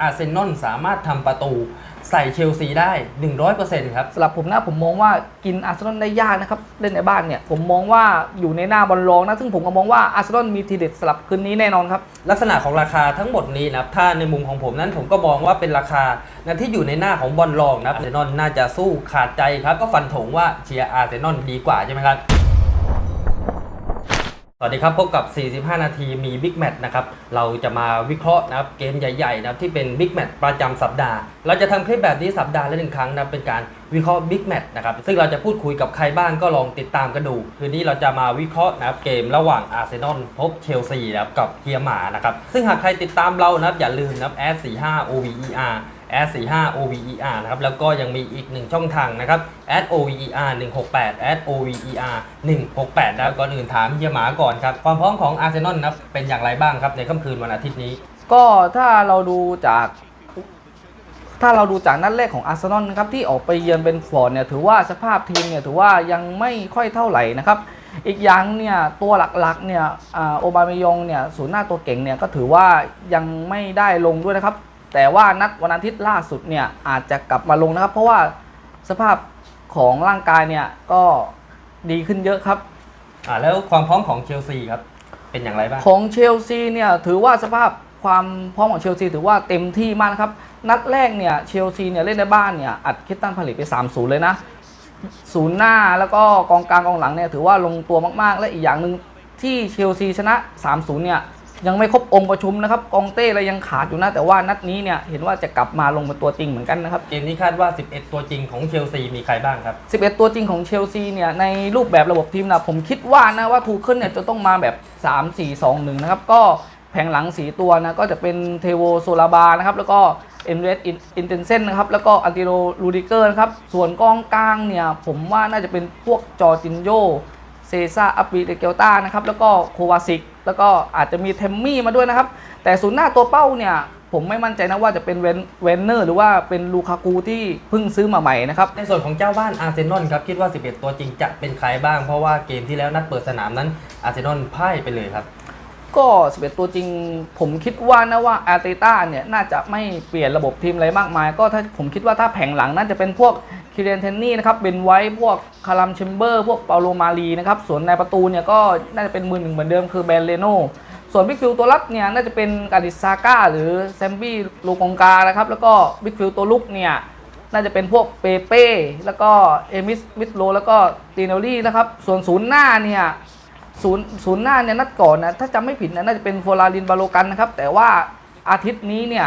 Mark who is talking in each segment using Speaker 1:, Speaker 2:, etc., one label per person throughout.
Speaker 1: อาร์เซนอลสามารถทำประตูใส่เชลซีได้ 100%ครับ
Speaker 2: สำหรับผมนะผมมองว่ากินอาร์เซนอลได้ยากนะครับเล่นในบ้านเนี่ยผมมองว่าอยู่ในหน้าบอลรองนะซึ่งผมก็มองว่าอาร์เซนอลมีทีเด็ดสำหรับคืนนี้แน่นอนครับ
Speaker 1: ลักษณะของราคาทั้งหมดนี้นะครับถ้าในมุมของผมนั้นผมก็มองว่าเป็นราคานะที่อยู่ในหน้าของบอลรองนะครับอาร์เซนอลน่าจะสู้ขาดใจครับก็ฟันธงว่าเชียร์อาร์เซนอลดีกว่าใช่ไหมครับ สวัสดีครับ พบกับ 45 นาทีมีบิ๊กแมตช์นะครับ เราจะมาวิเคราะห์นะครับเกมใหญ่ๆนะครับที่เป็นบิ๊กแมตช์ประจำสัปดาห์ เราจะทำคลิปแบบนี้สัปดาห์ละหนึ่งครั้งนะเป็นการวิเคราะห์บิ๊กแมตช์นะครับซึ่งเราจะพูดคุยกับใครบ้างก็ลองติดตามกันดู คืนนี้เราจะมาวิเคราะห์นะครับเกมระหว่างอาร์เซนอลพบเชลซีนะครับกับเฮียหมานะครับซึ่งหากใครติดตามเรานะครับอย่าลืมนะครับ s 4 5 OVER a d 4 5 OVER นะครับแล้วก็ยังมีอีกหนึ่งช่องทางนะครับ a d OVER 168 a d OVER 168นะครับก่อนอื่นถามเฮียหมาก่อนครับ ความพร้อมของอาร์เซนอลนะครับเป็นอย่างไรบ้างครับในค่ำคืนวันอาทิตย์นี้
Speaker 2: ก็ถ้าเราดูจาก ถ้าเราดูจากนัดแรกของอาร์เซนอลนะครับที่ออกไปเยือนเบนฟอร์ดเนี่ยถือว่าสภาพทีมเนี่ยถือว่ายังไม่ค่อยเท่าไหร่นะครับอีกอย่างเนี่ยตัวหลักๆเนี่ยอ่าโอบาเมยองเนี่ยศูนย์หน้าตัวเก่งเนี่ยก็ถือว่ายังไม่ได้ลงด้วยนะครับ แต่ว่านัดวันอาทิตย์ล่าสุดเนี่ยอาจจะกลับมาลงนะครับ เพราะว่าสภาพของร่างกายเนี่ยก็ดีขึ้นเยอะครับ
Speaker 1: อ่าแล้วความพร้อมของเชลซีครับ เป็นอย่างไรบ้าง
Speaker 2: ของเชลซีเนี่ยถือว่าสภาพความพร้อมของเชลซีถือว่าเต็มที่มากนะครับ นัดแรกเนี่ยเชลซีเนี่ยเล่นในบ้านเนี่ยอัดคิดตันผลิตไป 3-0 เลยนะศูนย์หน้าแล้วก็กองกลางกองหลังเนี่ยถือว่าลงตัวมากๆ และอีกอย่างหนึ่งที่เชลซีชนะ 3-0 เนี่ย ยังไม่ครบองค์ประชุมนะครับกองเต้อะไรยังขาดอยู่นะแต่ว่านัดนี้เนี่ยเห็นว่าจะกลับมาลงเป็นตัวจริงเหมือนกันนะครับ
Speaker 1: เกมนี้คาดว่า 11 ตัวจริงของเชลซีมีใครบ้างครับ
Speaker 2: 11 ตัวจริงของเชลซีเนี่ยในรูปแบบระบบทีมนะผมคิดว่านะว่าทูเคิลเนี่ยจะต้องมาแบบ 3 4 2 1 นะครับ ก็แผงหลัง4ตัวนะก็จะเป็นเทโวโซลาบานะครับแล้วก็เอ็มเรสอินเทนเซนนะครับแล้วก็อันติโรลูดิเกอร์นะครับส่วนกองกลางเนี่ยผมว่าน่าจะเป็นพวกจอร์จินโย เซซ่าอัปปีเดเกลตานะครับแล้วก็โควาซิกแล้วก็อาจจะมีเทมมี่มาด้วยนะครับ แต่ศูนย์หน้าตัวเป้าเนี่ยผมไม่มั่นใจนะว่าจะเป็นเวนเวนเนอร์ หรือว่าเป็นลูคากูที่เพิ่งซื้อมาใหม่นะครับ
Speaker 1: ในส่วนของเจ้าบ้านอาร์เซนอลครับ คิดว่า 11 ตัวจริงจะเป็นใครบ้างเพราะว่าเกมที่แล้วนัดเปิดสนามนั้นอาร์เซนอลพ่ายไปเลยครับ
Speaker 2: ก็11ตัวจริง ผมคิดว่านะว่าอาร์เตต้าเนี่ยน่าจะไม่เปลี่ยนระบบทีมอะไรมากมาย ก็ถ้าผมคิดว่าถ้าแผงหลังน่าจะเป็นพวกคิเรนเทนนี่นะครับเบนไว้พวกคารัมเชมเบอร์ พวกเปาโลมารีนะครับส่วนในประตูเนี่ยก็น่าจะเป็นมือหนึ่งเหมือนเดิมคือแบนเลโนส่วนบิ๊กฟิลตัวรับเนี่ยน่าจะเป็นกาดิซาก้าหรือแซมบี้โลกงกานะครับแล้วก็บิ๊กฟิลตัวลุกเนี่ยน่าจะเป็นพวกเปเป้แล้วก็เอมิสมิสโลแล้วก็ตีเนลลี่นะครับส่วนศูนย์หน้าเนี่ย ศูนย์ศูนย์หน้าเนี่ยนัดก่อนนะถ้าจำไม่ผิดนะน่าจะเป็นโฟลารินบาโลกันนะครับ แต่ว่าอาทิตย์นี้เนี่ย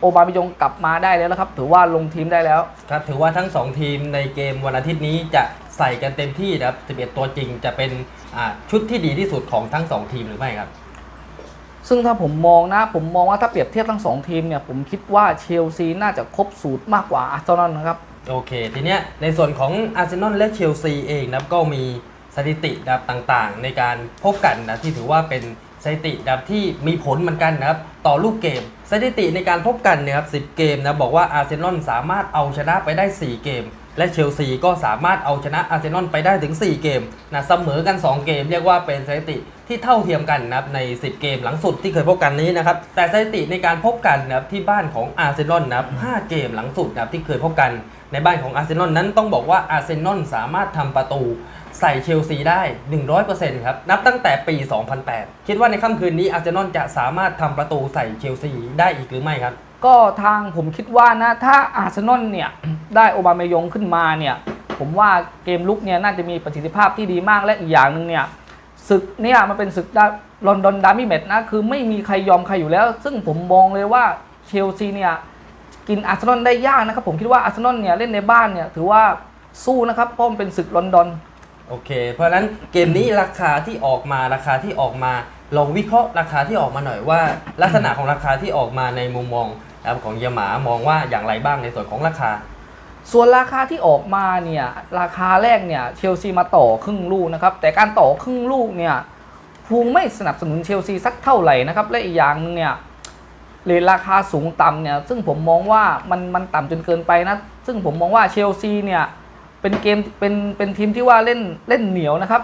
Speaker 2: โอบามิยงกลับมาได้แล้วนะครับ ถือว่าลงทีมได้แล้ว
Speaker 1: ครับถือว่าทั้ง 2 ทีมในเกมวันอาทิตย์นี้จะใส่กันเต็มที่นะครับ11 ตัวจริงจะเป็นอ่าชุดที่ดีที่สุดของทั้ง 2 ทีมหรือไม่ครับ
Speaker 2: ซึ่งถ้าผมมองนะผมมองว่าถ้าเปรียบเทียบทั้งสองทีมเนี่ยผมคิดว่าเชลซีน่าจะครบสูตรมากกว่าอาร์เซนอลนะครับ
Speaker 1: โอเค ทีเนี้ยในส่วนของอาร์เซนอลและเชลซีเองนะครับก็มี สถิตินะครับต่างๆ ในการพบกันนะที่ถือว่าเป็นสถิตินะครับที่มีผลเหมือนกันนะครับต่อลูกเกม สถิติในการพบกันเนี่ยครับ 10 เกมนะบอกว่าอาร์เซนอลสามารถเอาชนะไปได้ 4 เกม และเชลซีก็สามารถเอาชนะอาร์เซนอลไปได้ถึง 4 เกมนะเสมอกัน 2 เกม เรียกว่าเป็นสถิติที่เท่าเทียมกันนะครับใน 10 เกมหลังสุดที่เคยพบกันนี้นะครับแต่สถิติในการพบกันนะครับที่บ้านของอาร์เซนอลนะครับ5เกมหลังสุดนะครับที่เคยพบกันในบ้านของอาร์เซนอลนั้นต้องบอกว่าอาร์เซนอลสามารถทำประตู ใส่เชลซีได้ 100%ครับ นับตั้งแต่ปี 2008 คิดว่าในค่ำคืนนี้อาร์เซนอลจะสามารถทำประตูใส่เชลซีได้อีกหรือไม่ครับ
Speaker 2: ก็ทางผมคิดว่านะถ้าอาร์เซนอลเนี่ยได้โอบาเมยงขึ้นมาเนี่ยผมว่าเกมลุกเนี่ยน่าจะมีประสิทธิภาพที่ดีมากและอีกอย่างหนึ่งเนี่ยศึกเนี่ยมันเป็นศึกลอนดอนดามี่แมตนะคือไม่มีใครยอมใครอยู่แล้ว ซึ่งผมมองเลยว่าเชลซีเนี่ยกินอาร์เซนอลได้ยากนะครับผมคิดว่าอาร์เซนอลเนี่ยเล่นในบ้านเนี่ยถือว่าสู้นะครับเพราะมันเป็นศึกลอนดอน
Speaker 1: โอเค เพราะฉะนั้นเกมนี้ราคาที่ออกมาราคาที่ออกมา ลองวิเคราะห์ราคาที่ออกมาหน่อยว่า ลักษณะของราคาที่ออกมาในมุมมองของเยยหมามองว่าอย่างไรบ้างในส่วนของราคา
Speaker 2: ส่วนราคาที่ออกมาเนี่ยราคาแรกเนี่ยเชลซีมาต่อครึ่งลูกนะครับแต่การต่อครึ่งลูกเนี่ยพูงไม่สนับสนุนเชลซีสักเท่าไหร่นะครับและอีกอย่างหนึงเนี่ยเรทราคาสูงต่ำเนี่ยซึ่งผมมองว่ามันมันต่ำจนเกินไปนะซึ่งผมมองว่าเชลซีเนี่ย เป็นเกมเป็นเป็นทีมที่ว่าเล่นเล่นเหนียวนะครับ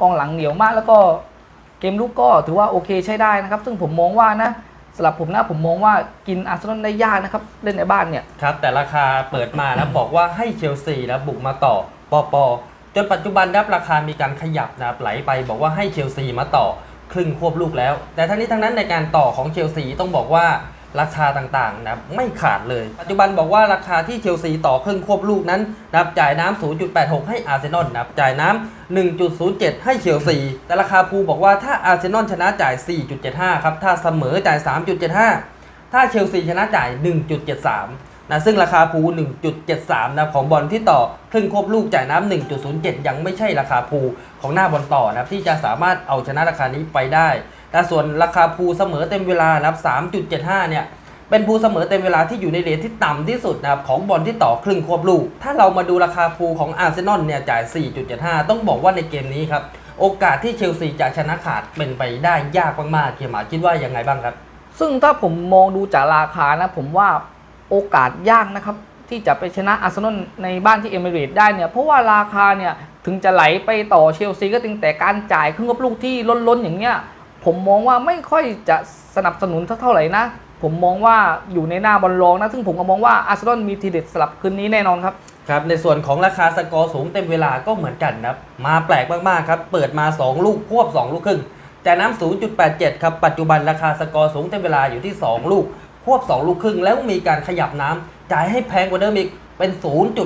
Speaker 2: กองหลังเหนียวมากแล้วก็เกมลูกก็ถือว่าโอเคใช้ได้นะครับ ซึ่งผมมองว่านะสำหรับผมนะผมมองว่ากินอาร์เซนอลได้ยากนะครับ เล่นในบ้านเนี่ย
Speaker 1: ครับ แต่ราคาเปิดมานะบอกว่าให้เชลซีนะบุกมาต่อปอปอจนปัจจุบันรับราคามีการขยับนะครับไหลไป บอกว่าให้เชลซีมาต่อครึ่งควบลูกแล้ว แต่ทั้งนี้ทั้งนั้นในการต่อของเชลซีต้องบอกว่า ราคาต่างๆนะครับไม่ขาดเลย ปัจจุบันบอกว่าราคาที่เชลซีต่อครึ่งควบลูกนั้นนะครับจ่ายน้ำ0.86 ให้อาร์เซนอลนะครับจ่ายน้ำ1.07 ให้เชลซี แต่ราคาภูบอกว่าถ้าอาร์เซนอลชนะจ่าย 4.75 ครับ ถ้าเสมอจ่าย 3.75 ถ้าเชลซีชนะจ่าย 1.73นะซึ่งราคาภู 1.73 นะของบอลที่ต่อครึ่งควบลูกจ่ายน้ำ 1.07 ยังไม่ใช่ราคาภูของหน้าบอลต่อนะครับที่จะสามารถเอาชนะราคานี้ไปได้ แต่ส่วนราคาภูเสมอเต็มเวลานะครับ3.75 เนี่ยเป็นภูเสมอเต็มเวลาที่อยู่ในเรทที่ต่ำที่สุดนะครับของบอลที่ต่อครึ่งควบลูก ถ้าเรามาดูราคาภูของอาร์เซนอลเนี่ยจ่าย 4.75 ต้องบอกว่าในเกมนี้ครับ โอกาสที่เชลซีจะชนะขาดเป็นไปได้ยากมากๆเกียร์หมาคิดว่ายังไงบ้างครับ
Speaker 2: ซึ่งถ้าผมมองดูจากราคานะ ผมว่าโอกาสยากนะครับ ที่จะไปชนะอาร์เซนอลในบ้านที่เอมิเรตได้เนี่ยเพราะว่าราคาเนี่ยถึงจะไหลไปต่อเชลซีก็จริงแต่การจ่ายครึ่งกับลูกที่ล้นๆอย่างเงี้ย ผมมองว่าไม่ค่อยจะสนับสนุนเท่าไหร่นะ ผมมองว่าอยู่ในหน้าบอลรองนะ ซึ่งผมก็มองว่าอาร์เซนอลมีทีเด็ดสลับคืนนี้แน่นอนครับ
Speaker 1: ครับในส่วนของราคาสกอร์สูงเต็มเวลาก็เหมือนกันครับ มาแปลกมากๆครับ เปิดมา 2 ลูกควบ 2 ลูกครึ่งแต่น้ำ0.87 ครับ ปัจจุบันราคาสกอร์สูงเต็มเวลาอยู่ที่ 2 ลูกควบ 2 ลูกครึ่ง แล้วมีการขยับน้ำจ่ายให้แพงกว่าเดิมอีกเป็น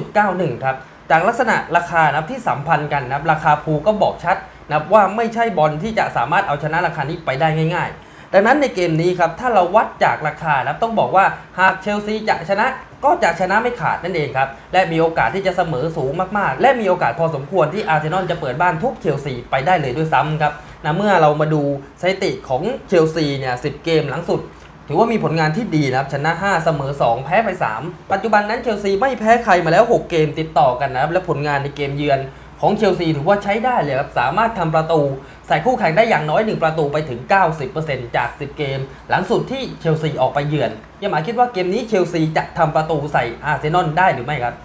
Speaker 1: 0.91 ครับ จากลักษณะราคานับที่สัมพันธ์กันนะครับราคาภูก็บอกชัด นะครับว่าไม่ใช่บอลที่จะสามารถเอาชนะราคานี้ไปได้ง่าย ๆ ดังนั้นในเกมนี้ครับถ้าเราวัดจากราคานะครับต้องบอกว่าหากเชลซีจะชนะก็จะชนะไม่ขาดนั่นเองครับ และมีโอกาสที่จะเสมอสูงมากๆ และมีโอกาสพอสมควรที่อาร์เซนอลจะเปิดบ้านทุบเชลซีไปได้เลยด้วยซ้ำครับนะเมื่อเรามาดูสถิติของเชลซีเนี่ย10เกมหลังสุด ถือว่ามีผลงานที่ดีนะครับชนะ 5 เสมอ 2 แพ้ไป 3 ปัจจุบันนั้นเชลซีไม่แพ้ใครมาแล้ว 6 เกมติดต่อกันนะครับและผลงานในเกมเยือน ของเชลซีถือว่าใช้ได้เลยครับ สามารถทำประตู ใส่คู่แข่งได้อย่างน้อย 1 ประตูไปถึง 90%จาก 10 เกม หลังสุดที่เชลซีออกไปเยือนยังหมาคิดว่าเกมนี้เชลซีจะทำประตูใส่อาร์เซนอลได้หรือไม่ครับ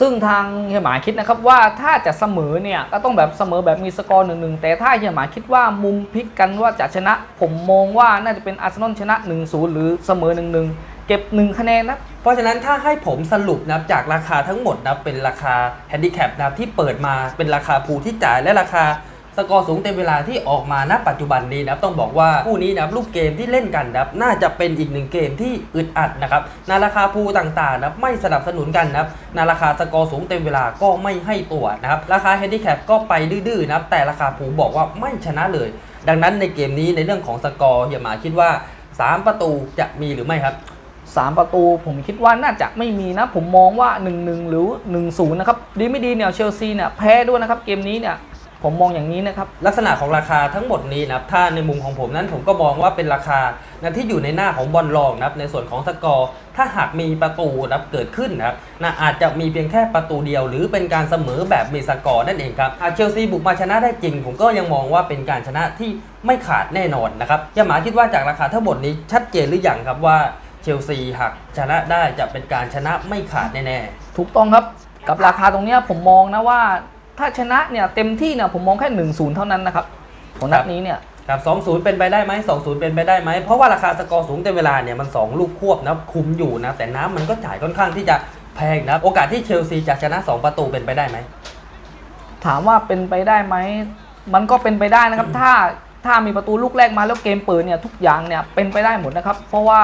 Speaker 2: ซึ่งทางเฮียหมาคิดนะครับว่าถ้าจะเสมอเนี่ยก็ต้องแบบเสมอแบบมีสกอร์หนึ่งหนึ่งแต่ถ้าเฮียหมาคิดว่ามุมพลิกกันว่าจะชนะ ผมมองว่าน่าจะเป็นอาร์เซนอลชนะ 1-0 หรือเสมอ1-1 เก็บ1คะแนนนะ
Speaker 1: เพราะฉะนั้นถ้าให้ผมสรุปนะจากราคาทั้งหมดนะเป็นราคาแฮนดิแคปนะที่เปิดมาเป็นราคาภูที่จ่ายและราคาสกอร์สูงเต็มเวลาที่ออกมาณปัจจุบันนี้นะครับต้องบอกว่าคู่นี้นะครับลูกเกมที่เล่นกันนะครับน่าจะเป็นอีกหนึ่งเกมที่อึดอัดนะครับในราคาภูต่างๆนะครับไม่สนับสนุนกันนะครับในราคาสกอร์สูงเต็มเวลาก็ไม่ให้ตัวนะครับราคาแฮนดิแคปก็ไปดื้อๆนะครับแต่ราคาภูบอกว่าไม่ชนะเลย ดังนั้นในเกมนี้ในเรื่องของสกอร์เฮียหมาคิดว่าสามประตูจะมีหรือไม่ครับ
Speaker 2: 3 ประตู ผมคิดว่าน่าจะไม่มีนะ ผมมองว่า 1-1 หรือ 1-0 นะครับ ดีไม่ดีเนี่ยเชลซีเนี่ยแพ้ด้วยนะครับ เกมนี้เนี่ยผมมองอย่างนี้นะครับ
Speaker 1: ลักษณะของราคาทั้งหมดนี้นะครับ ถ้าในมุมของผมนั้นผมก็มองว่าเป็นราคานะที่อยู่ในหน้าของบอลรองนะครับในส่วนของสกอร์ ถ้าหากมีประตูนะเกิดขึ้นนะครับนะอาจจะมีเพียงแค่ประตูเดียว หรือเป็นการเสมอแบบมีสกอร์นั่นเองครับหากเชลซีบุกมาชนะได้จริง ผมก็ยังมองว่าเป็นการชนะที่ไม่ขาดแน่นอนนะครับยาหมาคิดว่าจากราคาทั้งหมดนี้ชัดเจนหรือยังครับว่า เชลซีหากชนะได้จะเป็นการชนะไม่ขาดแน่ๆ
Speaker 2: ถูกต้องครับกับราคาตรงเนี้ยผมมองนะว่า ถ้าชนะเนี่ยเต็มที่เนี่ยผมมองแค่1-0เท่านั้นนะครับของนัดนี้เนี่ย
Speaker 1: ครับ2-0 เป็นไปได้ไหม2-0 เป็นไปได้ไหม เพราะว่าราคาสกอร์สูงเต็มเวลาเนี่ยมัน 2 ลูกควบนะคุมอยู่นะ แต่น้ำมันก็จ่ายค่อนข้างที่จะแพงนะ โอกาสที่เชลซีจะชนะ 2 ประตูเป็นไปได้ไหม
Speaker 2: ถามว่าเป็นไปได้ไหมมันก็เป็นไปได้นะครับ ถ้าถ้ามีประตูลูกแรกมาแล้วเกมเปิดเนี่ยทุกอย่างเนี่ยเป็นไปได้หมดนะครับ เพราะว่า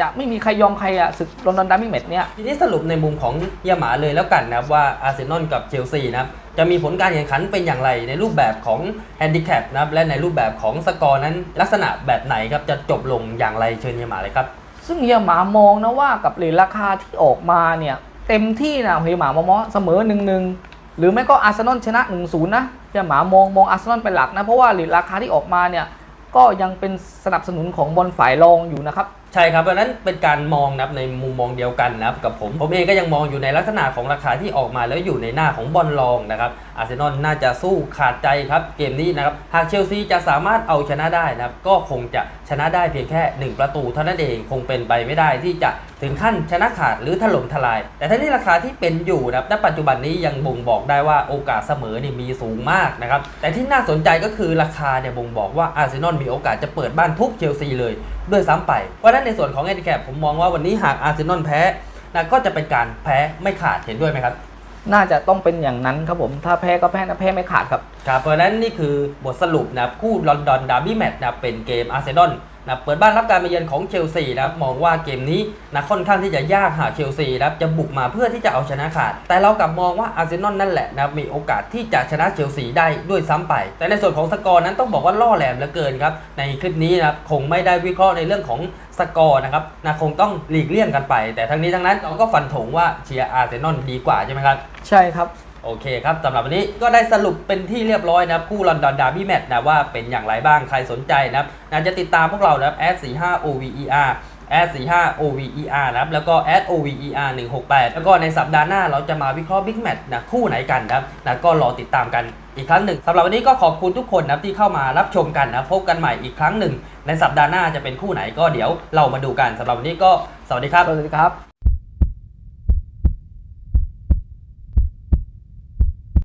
Speaker 2: จะไม่มีใครยอมใครอะศึกลอนดอนดัมมิงเมตเนี่ย
Speaker 1: ทีนี้สรุปในมุมของเยาหมาเลยแล้วกันนะครับว่าอาร์เซนอลกับเชลซีนะครับจะมีผลการแข่งขันเป็นอย่างไรในรูปแบบของแฮนดิแคปนะครับและในรูปแบบของสกอร์นั้นลักษณะแบบไหนครับจะจบลงอย่างไรเชิญเยาหมาเลยครับ
Speaker 2: ซึ่งเฮียหมามองนะว่ากับเหรียญราคาที่ออกมาเนี่ยเต็มที่นะเฮียหมามองว่าเสมอ1-1หรือไม่ก็อาร์เซนอลชนะ1-0นะเฮียหมามองมองอาร์เซนอลเป็นหลักนะเพราะว่าเหรียญราคาที่ออกมาเนี่ยก็ยังเป็นสนับสนุนของบอลฝ่ายรองอยู่นะครับ
Speaker 1: ใช่ครับเพราะนั้นเป็นการมองนะครับในมุมมองเดียวกันนะครับกับผม ผมเองก็ยังมองอยู่ในลักษณะของราคาที่ออกมาแล้วอยู่ในหน้าของบอลรองนะครับอาร์เซนอลน่าจะสู้ขาดใจครับ เกมนี้นะครับ หากเชลซีจะสามารถเอาชนะได้นะครับ ก็คงจะชนะได้เพียงแค่ 1 ประตูเท่านั้นเองคงเป็นไปไม่ได้ที่จะถึงขั้นชนะขาดหรือถล่มทลาย แต่ทั้งนี้ราคาที่เป็นอยู่นะครับณปัจจุบันนี้ยังบ่งบอกได้ว่าโอกาสเสมอนี่มีสูงมากนะครับแต่ที่น่าสนใจก็คือราคาเนี่ยบ่งบอกว่าอาร์เซนอลมีโอกาสจะเปิดบ้านทุบเชลซีเลย ด้วยซ้ำไป เพราะฉะนั้นในส่วนของแอนดิแคปผมมองว่าวันนี้หากอาร์เซนอลแพ้นะก็จะเป็นการแพ้ไม่ขาดเห็นด้วยไหมครับ
Speaker 2: น่าจะต้องเป็นอย่างนั้นครับผม ถ้าแพ้ก็แพ้นะแพ้ไม่ขาดครับ
Speaker 1: ครับ เพราะฉะนั้นนี่คือบทสรุปนะครับคู่ลอนดอนดาร์บี้แมตช์นะครับเป็นเกมอาร์เซนอล นะเปิดบ้านรับการมาเยือนของเชลซีนะครับมองว่าเกมนี้นะค่อนข้างที่จะยากหากเชลซีนะครับจะบุกมาเพื่อที่จะเอาชนะขาด แต่เรากลับมองว่าอาร์เซนอลนั่นแหละนะมีโอกาสที่จะชนะเชลซีได้ด้วยซ้ำไป แต่ในส่วนของสกอร์นั้นต้องบอกว่าล่อแหลมเหลือเกินครับในคลิปนี้นะครับคงไม่ได้วิเคราะห์ในเรื่องของสกอร์นะครับนะคงต้องหลีกเลี่ยงกันไป แต่ทั้งนี้ทั้งนั้นเราก็ฟันธงว่าเชียร์อาร์เซนอลดีกว่าใช่ไหมครับ
Speaker 2: ใช่ครับ
Speaker 1: โอเคครับสำหรับวันนี้ก็ได้สรุปเป็นที่เรียบร้อยนะครับคู่ลอนดอนดาร์บี้แมตช์นะว่าเป็นอย่างไรบ้างใครสนใจนะครับนะจะติดตามพวกเรานะครับ @45 OVER @45 OVER นะครับแล้วก็ @OVER 168 แล้วก็ในสัปดาห์หน้าเราจะมาวิเคราะห์บิ๊กแมตช์นะคู่ไหนกันนะครับนะก็รอติดตามกันอีกครั้งหนึ่งสำหรับวันนี้ก็ขอบคุณทุกคนนะครับที่เข้ามารับชมกันนะพบกันใหม่อีกครั้งหนึ่ง ในสัปดาห์หน้าจะเป็นคู่ไหนก็เดี๋ยวเรามาดูกันสำหรับวันนี้ก็สวัสดีครับ
Speaker 2: สวัสดีครับ